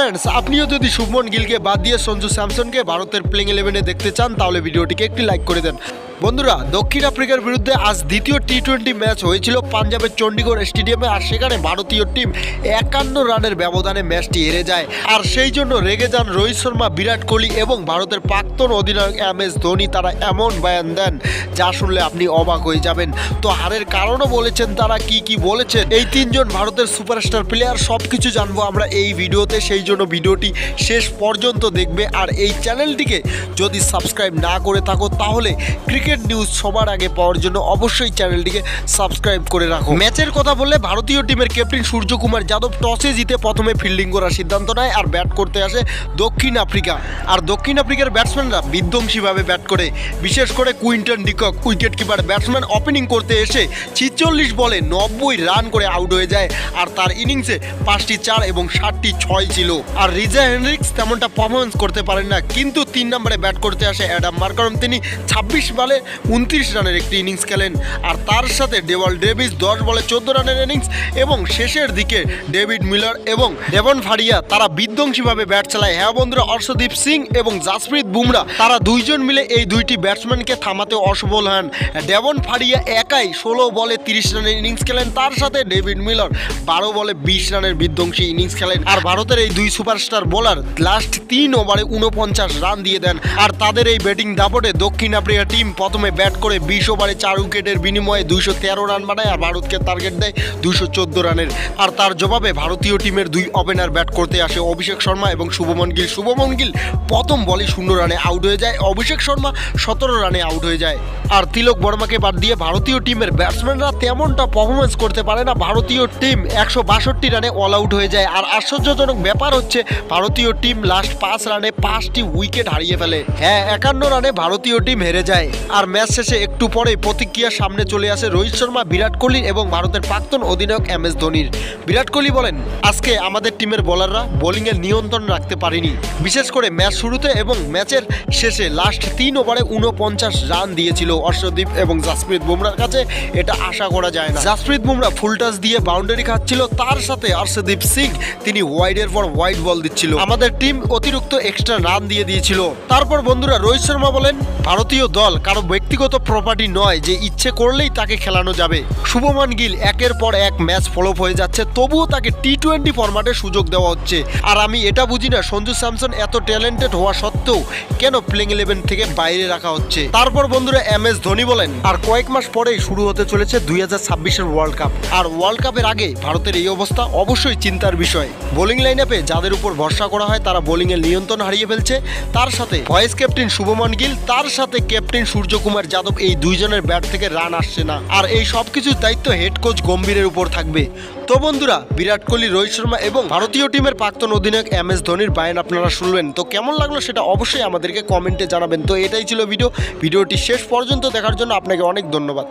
Friends আপনিও যদি শুভমন গিলকে বাদ দিয়ে সঞ্জু স্যামসনকে ভারতের প্লেইং ইলেভেনে দেখতে চান, তাহলে ভিডিওটিকে একটি লাইক করে দেন। বন্ধুরা, দক্ষিণ আফ্রিকার বিরুদ্ধে আজ দ্বিতীয় টি টোয়েন্টি ম্যাচ হয়েছিল পাঞ্জাবের চণ্ডীগড় স্টেডিয়ামে, আর সেখানে ভারতীয় টিম একান্ন রানের ব্যবধানে ম্যাচটি হেরে যায়। আর সেই জন্য রেগে যান রোহিত শর্মা, বিরাট কোহলি এবং ভারতের প্রাক্তন অধিনায়ক এম এস ধোনি। তারা এমন বয়ান দেন, যা শুনলে আপনি অবাক হয়ে যাবেন। তো হারের কারণও বলেছেন তারা, কি কি বলেছেন? এই তিনজন ভারতের সুপারস্টার প্লেয়ার সব কিছু জানব আমরা এই ভিডিওতে। সেই জন্য ভিডিওটি শেষ পর্যন্ত দেখবে। আর এই চ্যানেলটিকে যদি সাবস্ক্রাইব না করে থাকো, তাহলে ক্রিকেট নিউজ সবার আগে পাওয়ার জন্য অবশ্যই চ্যানেলটিকে সাবস্ক্রাইব করে রাখো। ম্যাচের কথা বললে ভারতীয় টিমের ক্যাপ্টেন সূর্যকুমার যাদব টসে জিতে প্রথমে ফিল্ডিং করার সিদ্ধান্ত নেয় আর ব্যাট করতে আসে দক্ষিণ আফ্রিকা। আর দক্ষিণ আফ্রিকার ব্যাটসম্যানরা বিধ্বংসীভাবে ব্যাট করে। বিশেষ করে Quinton de Kock wicket keeper batsman opening করতে এসে ছিচল্লিশ বলে নব্বই রান করে আউট হয়ে যায় আর তার ইনিংসে পাঁচটি চার এবং ষাটটি ছয় ছিল। আর রিজা হেনরিক্স তেমনটা পারফরমেন্স করতে পারেন না, কিন্তু তিন নম্বরে ব্যাট করতে আসে অ্যাডাম মার্কারম। তিনি ছাব্বিশ বলে উনত্রিশ রানের একটি ইনিংস খেলেন। আর তার সাথে ডেভাল ডেভিস দশ বলে চোদ্দ রানের ইনিংস এবং শেষের দিকে ডেভিড মিলার এবং ডেভন ফারিয়া, তারা বিধ্বংসীভাবে ব্যাট চালায়। হ্যাঁ বন্ধুরা, অর্শদীপ সিং এবং জাসপ্রীত বুমরা, তারা দুইজন মিলে এই দুইটি ব্যাটসম্যানকে থামাতে অসফল হন। ডেভন ফারিয়া একাই ষোলো বলে তিরিশ রানের ইনিংস খেলেন। তার সাথে ডেভিড মিলার বারো বলে বিশ রানের বিধ্বংসী ইনিংস খেলেন। আর ভারতের এই দুই সুপারস্টার বোলার লাস্ট তিন ওভারে উনপঞ্চাশ রান দিয়ে দেন। আর তাদের এই ব্যাটিং দাপটে দক্ষিণ আফ্রিকা টিম প্রথমে ব্যাট করে বিশ ওভারে চার উইকেটের বিনিময়ে দুইশো তেরো রান বানায় আর ভারতকে টার্গেট দেয় দুইশো চোদ্দ রানের। আর তার জবাবে ভারতীয় টিমের দুই ওপেনার ব্যাট করতে আসে অভিষেক শর্মা এবং শুভমন গিল। শুভমন গিল প্রথম বলে শূন্য রানে আউট হয়ে যায়, অভিষেক শর্মা সতেরো রানে আউট হয়ে যায়। আর তিলক বর্মাকে বাদ দিয়ে ভারতীয় টিমের ব্যাটসম্যানরা তেমনটা পারফরমেন্স করতে পারে না। ভারতীয় টিম একশো বাষট্টি রানে অল আউট হয়ে যায়। আর আশ্চর্যজনক ব্যাপার হচ্ছে, ভারতীয় টিম লাস্ট পাঁচ রানে পাঁচটি উইকেট হারিয়ে ফেলে। হ্যাঁ একান্ন রানে ভারতীয় টিম হেরে যায়। আর ম্যাচ শেষে একটু পরে প্রতিক্রিয়ার সামনে চলে আসে রোহিত শর্মা, বিরাট কোহলি এবং ভারতের প্রাক্তন অধিনায়ক এম এস ধোনির। বিরাট কোহলি বলেন, আজকে আমাদের টিমের বোলাররা বোলিংয়ের নিয়ন্ত্রণ রাখতে পারেনি। বিশেষ করে ম্যাচ শুরুতে এবং ম্যাচের শেষে লাস্ট তিন ওভারে উনপঞ্চাশ রান দিয়েছিল অর্শদীপ এবং জাসপ্রীত বুমরার কাছে। এটা আশা করা যায় না। জাসপ্রীত বুমরা ফুল টাচ দিয়ে বাউন্ডারি খাচ্ছিল। তার সাথে অর্শদীপ সিং, তিনি ওয়াইডের পর ওয়াইড বল দিচ্ছিল। আমাদের টিম অতিরিক্ত এক্সট্রা রান দিয়ে দিয়েছিল। তারপর বন্ধুরা, রোহিত শর্মা বলেন, ভারতীয় দল কারও ব্যক্তিগত প্রপার্টি নয় যে ইচ্ছে করলেই তাকে খেলানো যাবে। শুভমান গিল একের পর এক ম্যাচ ফলোপ হয়ে যাচ্ছে, তবুও তাকে টি টোয়েন্টি ফরম্যাটে সুযোগ দেওয়া হচ্ছে। আর আমি এটা বুঝি না, সঞ্জু স্যামসন এত ট্যালেন্টেড হওয়া সত্ত্বেও কেন প্লেইং ইলেভেন থেকে বাইরে রাখা হচ্ছে? তারপর বন্ধুরা এম এস ধোনি বলেন, আর কয়েক মাস পরেই শুরু হতে চলেছে দুই হাজার ছাব্বিশের ওয়ার্ল্ড কাপ আর ওয়ার্ল্ড কাপের আগে ভারতের এই অবস্থা অবশ্যই চিন্তার বিষয়। বোলিং লাইন আপে যাদের উপর ভরসা করা হয়, তারা বোলিং এর নিয়ন্ত্রণ হারিয়ে ফেলছে। তার সাথে ভয়েস ক্যাপ্টেন শুভমন গিল, তার সাথে ক্যাপ্টেন সূর্যকুমার যাদব এই দুইজনের ব্যাট থেকে রান আসছে না। আর এই সব কিছুর দায়িত্ব হেড কোচ গম্ভীরের উপর থাকবে। তো বন্ধুরা, বিরাট কোহলি, রোহিত শর্মা এবং ভারতীয় টিমের প্রাক্তন অধিনায়ক এম এস ধোনির বায়ন আপনারা শুনবেন তো কেমন লাগল সেটা অবশ্যই আমাদেরকে কমেন্টে জানাবেন। তো এটাই ছিল ভিডিও ভিডিওটি শেষ পর্যন্ত দেখার জন্য আপনাকে অনেক ধন্যবাদ।